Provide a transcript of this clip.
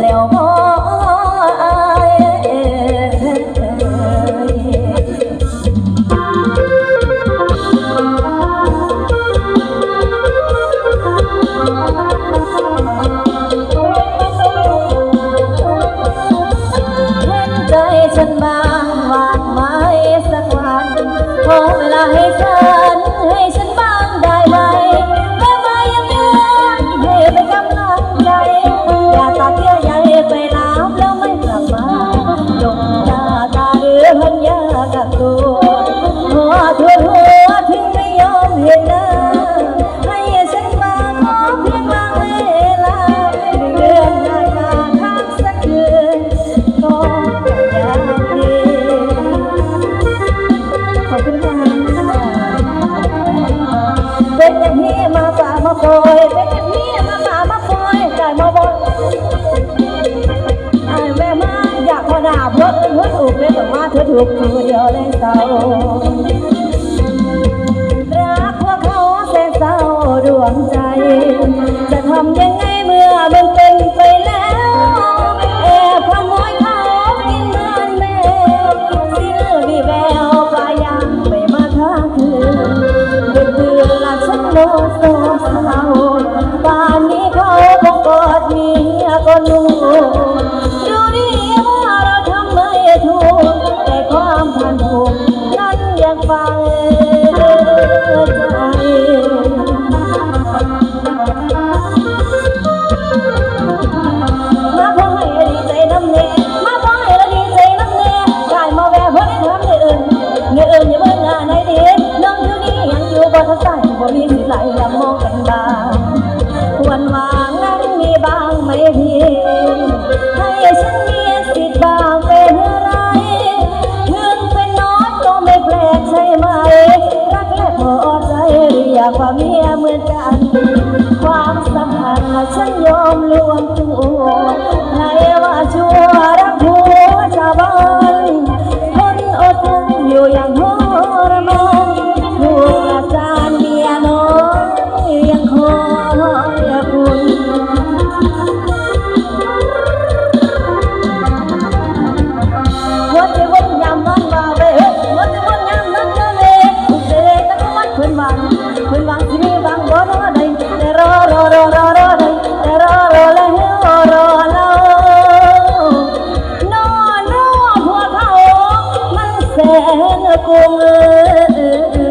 แล้วพอเอ่เห็นใจฉันบางวางไม้สักวันขอเวลาให้เธอ มันยากับตัวหัวทั่วหัวถึงไม่ยอมเห็นหน้าให้ฉันมาขอเพียงบางเวลาเดือนหน้ามาทักสักเดือนก็อยากเห็นขอบคุณค่ะ รถอุกเลยแต่ว่าเธอถูกตัวเดียวเลยเศร้ารักว่าเขาแสนเศร้าดวงใจ จะทำยังไง อื่นอย่าเบิ่งหน้น้องอยู่นี่ยังอยู่บ่ทันใจบ่มีสิไหลละมองกันบ้างควรวางนั้นมีบ้างไหมพี่ให้ฉันมีสิทธิ์บ้างเป็นอะไรเถึงเป็นน้อยก็ไม่แปลกใช่ไหม รักและพอใจเรียกว่าเมียเหมือนกัน ความสัมพันธ์ฉันยอมรวมตัว เพิ่นวังสิมีวางบ่รอได้แต่รอรอรอรอรอได้แต่รอรอแล้วรอเรานอนรอพวกเขามันแสนกุมเอ้ย